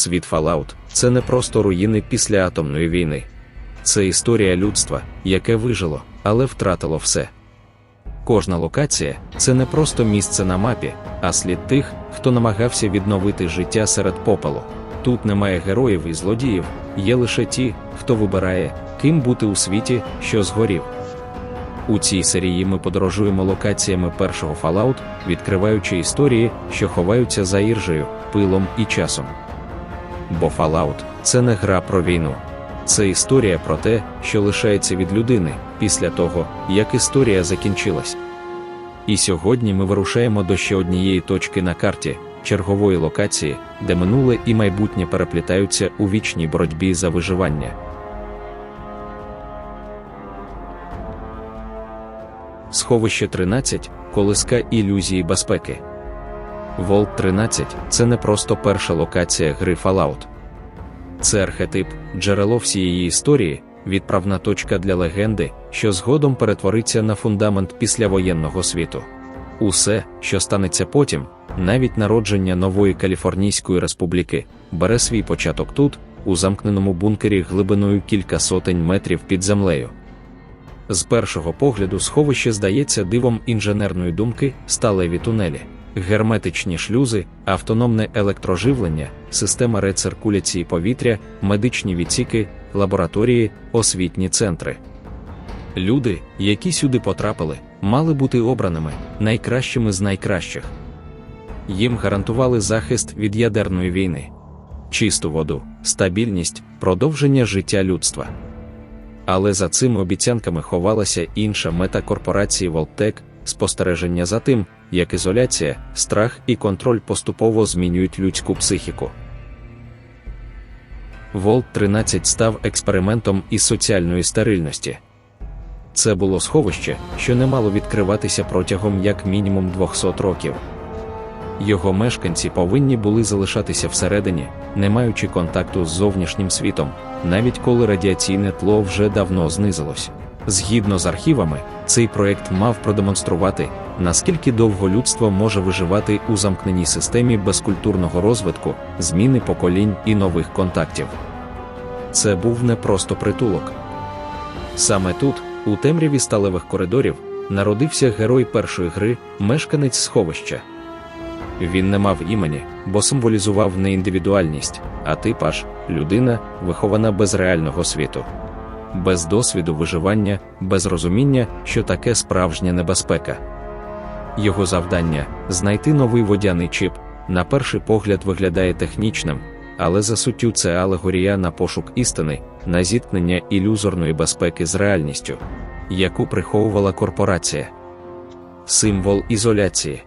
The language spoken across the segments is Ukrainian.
Світ Fallout – це не просто руїни після атомної війни. Це історія людства, яке вижило, але втратило все. Кожна локація це не просто місце на мапі, а слід тих, хто намагався відновити життя серед попелу. Тут немає героїв і злодіїв, є лише ті, хто вибирає, ким бути у світі, що згорів. У цій серії ми подорожуємо локаціями першого Fallout, відкриваючи історії, що ховаються за іржею, пилом і часом. Бо Fallout – це не гра про війну. Це історія про те, що лишається від людини після того, як історія закінчилась. І сьогодні ми вирушаємо до ще однієї точки на карті, чергової локації, де минуле і майбутнє переплітаються у вічній боротьбі за виживання. Сховище 13 колиска ілюзії безпеки. Волт 13 це не просто перша локація гри Fallout. Це архетип, джерело всієї історії, відправна точка для легенди, що згодом перетвориться на фундамент післявоєнного світу. Усе, що станеться потім, навіть народження нової Каліфорнійської республіки, бере свій початок тут, у замкненому бункері глибиною кілька сотень метрів під землею. З першого погляду сховище здається дивом інженерної думки, сталеві тунелі, герметичні шлюзи, автономне електроживлення, система рециркуляції повітря, медичні відсіки, лабораторії, освітні центри. Люди, які сюди потрапили, мали бути обраними найкращими з найкращих. Їм гарантували захист від ядерної війни, чисту воду, стабільність, продовження життя людства. Але за цими обіцянками ховалася інша мета корпорації Волтек спостереження за тим, як ізоляція, страх і контроль поступово змінюють людську психіку. Волт 13 став експериментом із соціальної стерильності. Це було сховище, що не мало відкриватися протягом як мінімум 200 років. Його мешканці повинні були залишатися всередині, не маючи контакту з зовнішнім світом, навіть коли радіаційне тло вже давно знизилось. Згідно з архівами, цей проект мав продемонструвати, наскільки довго людство може виживати у замкненій системі безкультурного розвитку, зміни поколінь і нових контактів. Це був не просто притулок. Саме тут, у темряві сталевих коридорів, народився герой першої гри, мешканець сховища. Він не мав імені, бо символізував не індивідуальність, а типаж людина, вихована без реального світу, без досвіду виживання, без розуміння, що таке справжня небезпека. Його завдання знайти новий водяний чіп, на перший погляд виглядає технічним, але за суттю це алегорія на пошук істини, на зіткнення ілюзорної безпеки з реальністю, яку приховувала корпорація. Символ ізоляції.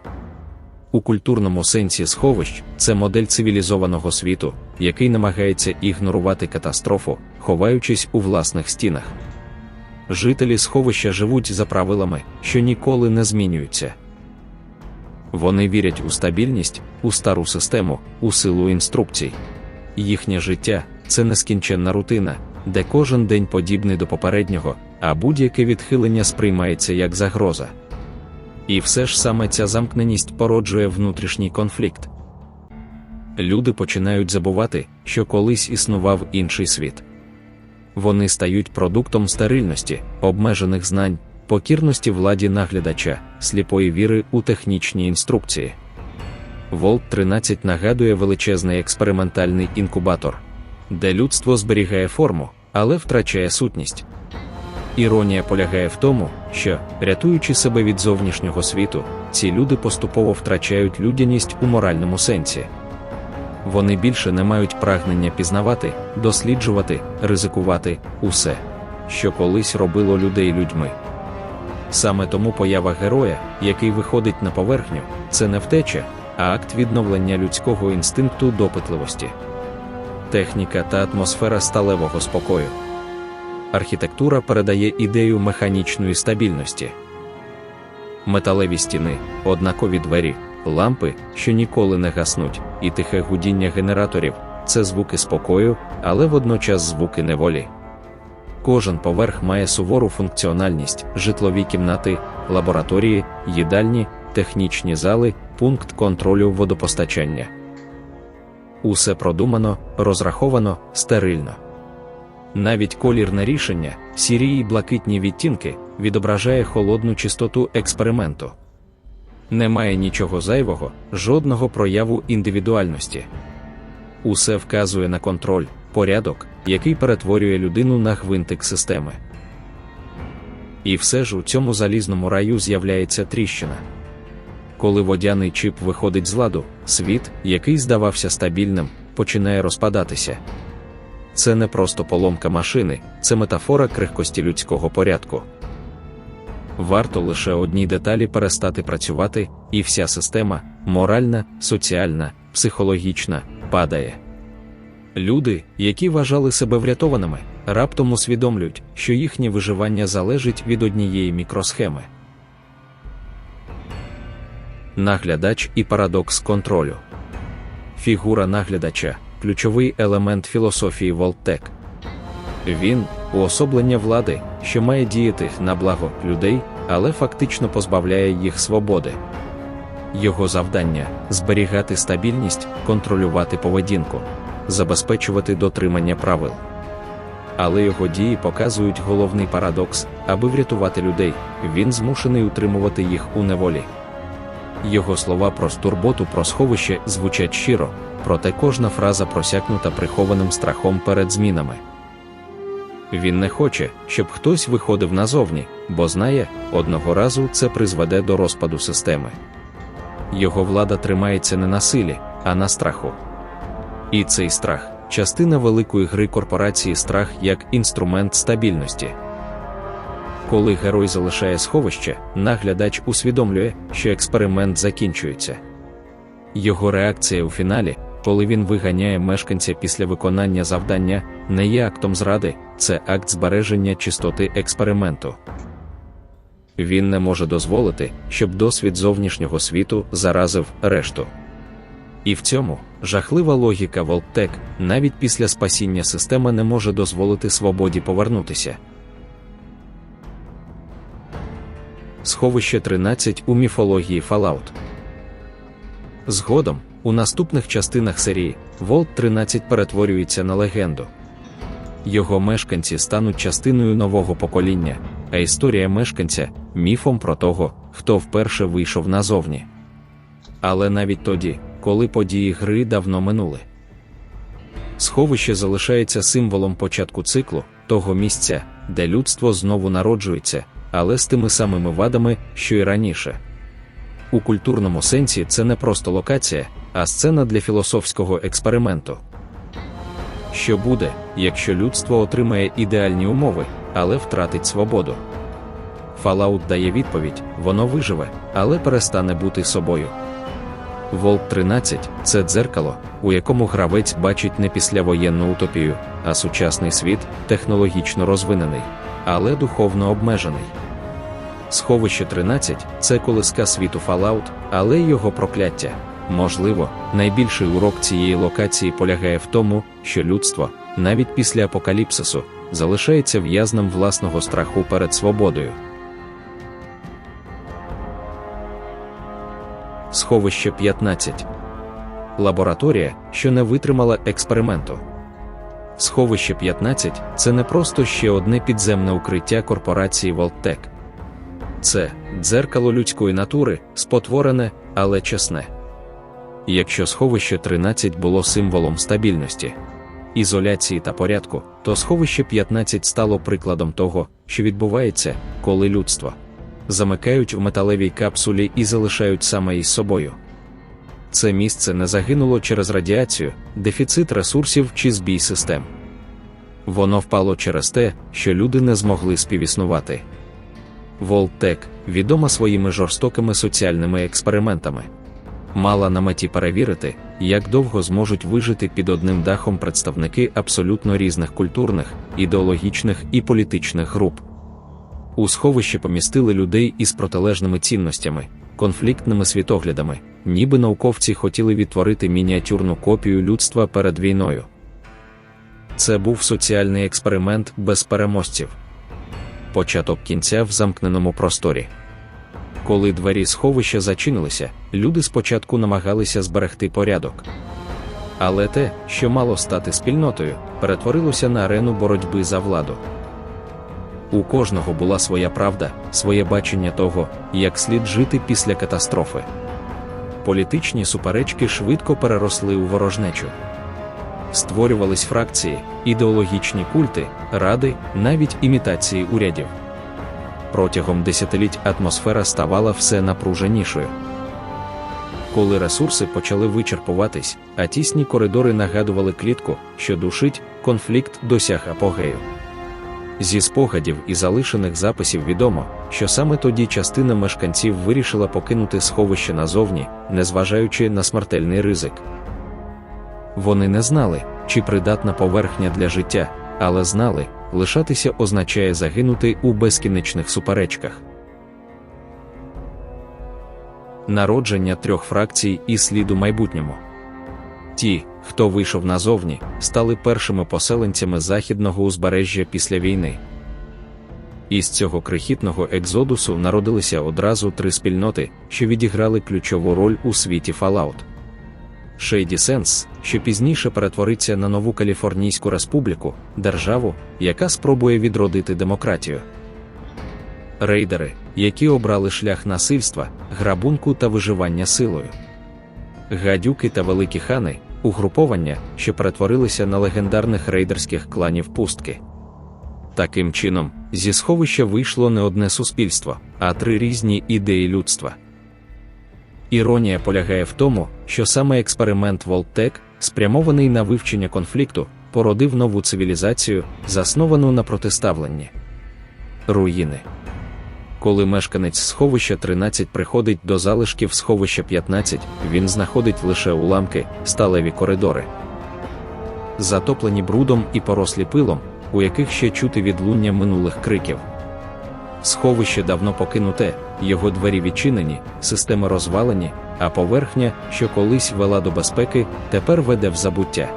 У культурному сенсі сховищ це модель цивілізованого світу, який намагається ігнорувати катастрофу, ховаючись у власних стінах. Жителі сховища живуть за правилами, що ніколи не змінюються. Вони вірять у стабільність, у стару систему, у силу інструкцій. Їхнє життя це нескінченна рутина, де кожен день подібний до попереднього, а будь-яке відхилення сприймається як загроза. І все ж саме ця замкненість породжує внутрішній конфлікт. Люди починають забувати, що колись існував інший світ. Вони стають продуктом стерильності, обмежених знань, покірності владі наглядача, сліпої віри у технічні інструкції. Волт 13 нагадує величезний експериментальний інкубатор, де людство зберігає форму, але втрачає сутність. Іронія полягає в тому, що, рятуючи себе від зовнішнього світу, ці люди поступово втрачають людяність у моральному сенсі. Вони більше не мають прагнення пізнавати, досліджувати, ризикувати усе, що колись робило людей людьми. Саме тому поява героя, який виходить на поверхню, це не втеча, а акт відновлення людського інстинкту допитливості. Техніка та атмосфера сталевого спокою архітектура передає ідею механічної стабільності. Металеві стіни, однакові двері, лампи, що ніколи не гаснуть, і тихе гудіння генераторів це звуки спокою, але водночас звуки неволі. Кожен поверх має сувору функціональність, житлові кімнати, лабораторії, їдальні, технічні зали, пункт контролю водопостачання. Усе продумано, розраховано, стерильно. Навіть колірне рішення, сірі й блакитні відтінки, відображає холодну чистоту експерименту. Немає нічого зайвого, жодного прояву індивідуальності. Усе вказує на контроль, порядок, який перетворює людину на гвинтик системи. І все ж у цьому залізному раю з'являється тріщина. Коли водяний чип виходить з ладу, світ, який здавався стабільним, починає розпадатися. Це не просто поломка машини, це метафора крихкості людського порядку. Варто лише одній деталі перестати працювати, і вся система моральна, соціальна, психологічна падає. Люди, які вважали себе врятованими, раптом усвідомлюють, що їхнє виживання залежить від однієї мікросхеми. Наглядач і парадокс контролю. Фігура наглядача ключовий елемент філософії Волтек. Він уособлення влади, що має діяти на благо людей, але фактично позбавляє їх свободи. Його завдання зберігати стабільність, контролювати поведінку, забезпечувати дотримання правил. Але його дії показують головний парадокс, аби врятувати людей, він змушений утримувати їх у неволі. Його слова про турботу про сховище звучать щиро, проте кожна фраза просякнута прихованим страхом перед змінами. Він не хоче, щоб хтось виходив назовні, бо знає, одного разу це призведе до розпаду системи. Його влада тримається не на силі, а на страху. І цей страх частина великої гри корпорації страх як інструмент стабільності. Коли герой залишає сховище, наглядач усвідомлює, що експеримент закінчується. Його реакція у фіналі, коли він виганяє мешканця після виконання завдання, не є актом зради, це акт збереження чистоти експерименту. Він не може дозволити, щоб досвід зовнішнього світу заразив решту. І в цьому жахлива логіка Волттек навіть після спасіння система не може дозволити свободі повернутися. Сховище 13 у міфології Fallout. Згодом, у наступних частинах серії, Волт 13 перетворюється на легенду. Його мешканці стануть частиною нового покоління, а історія мешканця міфом про того, хто вперше вийшов назовні. Але навіть тоді, коли події гри давно минули. Сховище залишається символом початку циклу, того місця, де людство знову народжується, але з тими самими вадами, що й раніше. У культурному сенсі це не просто локація, а сцена для філософського експерименту. Що буде, якщо людство отримає ідеальні умови, але втратить свободу? Fallout дає відповідь: воно виживе, але перестане бути собою. Волт 13 це дзеркало, у якому гравець бачить не післявоєнну утопію, а сучасний світ, технологічно розвинений, але духовно обмежений. Сховище 13 це колиска світу Fallout, але його прокляття. Можливо, найбільший урок цієї локації полягає в тому, що людство, навіть після апокаліпсису, залишається в'язнем власного страху перед свободою. Сховище 15 лабораторія, що не витримала експерименту. Сховище 15 це не просто ще одне підземне укриття корпорації Волттек. Це дзеркало людської натури, спотворене, але чесне. Якщо сховище 13 було символом стабільності, ізоляції та порядку, то сховище 15 стало прикладом того, що відбувається, коли людство замикають в металевій капсулі і залишають саме із собою. Це місце не загинуло через радіацію, дефіцит ресурсів чи збій систем. Воно впало через те, що люди не змогли співіснувати. Волтек, відома своїми жорстокими соціальними експериментами, мала на меті перевірити, як довго зможуть вижити під одним дахом представники абсолютно різних культурних, ідеологічних і політичних груп. У сховище помістили людей із протилежними цінностями, конфліктними світоглядами, ніби науковці хотіли відтворити мініатюрну копію людства перед війною. Це був соціальний експеримент без переможців. Початок кінця в замкненому просторі. Коли двері сховища зачинилися, люди спочатку намагалися зберегти порядок. Але те, що мало стати спільнотою, перетворилося на арену боротьби за владу. У кожного була своя правда, своє бачення того, як слід жити після катастрофи. Політичні суперечки швидко переросли у ворожнечу. Створювались фракції, ідеологічні культи, ради, навіть імітації урядів. Протягом десятиліть атмосфера ставала все напруженішою. Коли ресурси почали вичерпуватись, а тісні коридори нагадували клітку, що душить, конфлікт досяг апогею. Зі спогадів і залишених записів відомо, що саме тоді частина мешканців вирішила покинути сховище назовні, незважаючи на смертельний ризик. Вони не знали, чи придатна поверхня для життя, але знали, лишатися означає загинути у безкінечних суперечках. Народження трьох фракцій і слід у майбутньому. Ті, хто вийшов назовні, стали першими поселенцями західного узбережжя після війни. Із цього крихітного екзодусу народилися одразу три спільноти, що відіграли ключову роль у світі Fallout. Shady Sense, що пізніше перетвориться на нову Каліфорнійську республіку, державу, яка спробує відродити демократію. Рейдери, які обрали шлях насильства, грабунку та виживання силою. Гадюки та великі хани угруповання, що перетворилися на легендарних рейдерських кланів пустки. Таким чином, зі сховища вийшло не одне суспільство, а три різні ідеї людства. Іронія полягає в тому, що саме експеримент Волтек, спрямований на вивчення конфлікту, породив нову цивілізацію, засновану на протиставленні. Руїни. Коли мешканець сховища 13 приходить до залишків сховища 15, він знаходить лише уламки, сталеві коридори. Затоплені брудом і порослі пилом, у яких ще чути відлуння минулих криків. Сховище давно покинуте, його двері відчинені, системи розвалені, а поверхня, що колись вела до безпеки, тепер веде в забуття.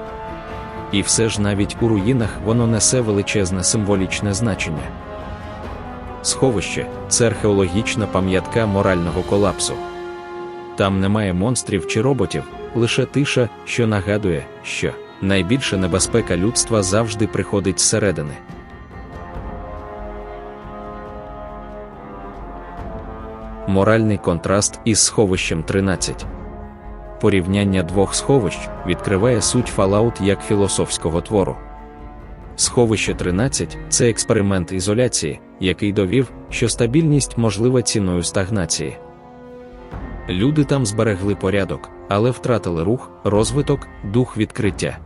І все ж навіть у руїнах воно несе величезне символічне значення. Сховище це археологічна пам'ятка морального колапсу. Там немає монстрів чи роботів, лише тиша, що нагадує, що найбільша небезпека людства завжди приходить зсередини. Моральний контраст із сховищем 13. Порівняння двох сховищ відкриває суть Fallout як філософського твору. Сховище 13 це експеримент ізоляції, який довів, що стабільність можлива ціною стагнації. Люди там зберегли порядок, але втратили рух, розвиток, дух відкриття.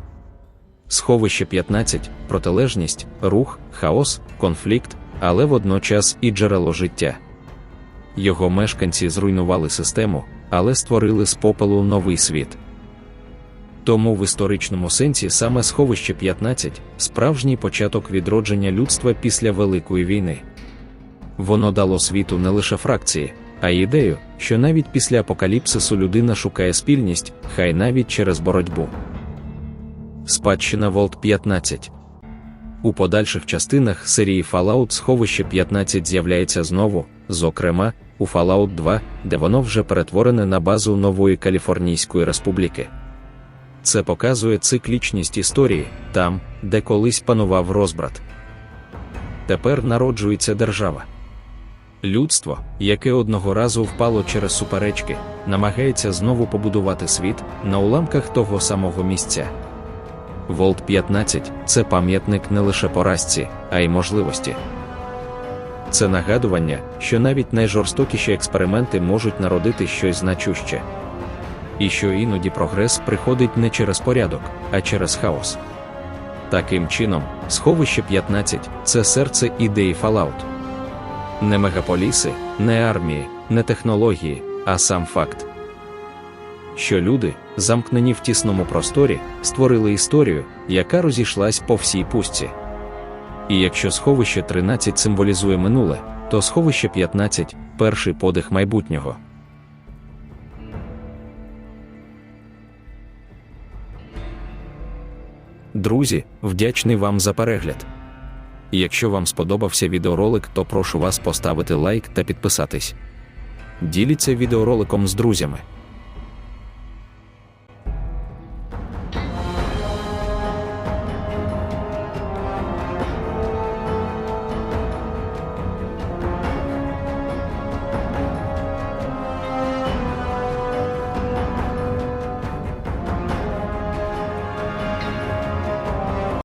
Сховище 15 протилежність, рух, хаос, конфлікт, але водночас і джерело життя. Його мешканці зруйнували систему, але створили з попелу новий світ. Тому в історичному сенсі саме сховище 15 справжній початок відродження людства після Великої війни. Воно дало світу не лише фракції, а й ідею, що навіть після апокаліпсису людина шукає спільність, хай навіть через боротьбу. Спадщина Волт 15 у подальших частинах серії Fallout сховище 15 з'являється знову, зокрема, у Fallout 2, де воно вже перетворене на базу нової Каліфорнійської республіки. Це показує циклічність історії там, де колись панував розбрат. Тепер народжується держава. Людство, яке одного разу впало через суперечки, намагається знову побудувати світ на уламках того самого місця. Волт 15 це пам'ятник не лише поразці, а й можливості. Це нагадування, що навіть найжорстокіші експерименти можуть народити щось значуще. І що іноді прогрес приходить не через порядок, а через хаос. Таким чином, сховище 15 це серце ідеї Fallout. Не мегаполіси, не армії, не технології, а сам факт що люди, замкнені в тісному просторі, створили історію, яка розійшлась по всій пустці. І якщо сховище 13 символізує минуле, то сховище 15 перший подих майбутнього. Друзі, вдячний вам за перегляд. Якщо вам сподобався відеоролик, то прошу вас поставити лайк та підписатись. Діліться відеороликом з друзями.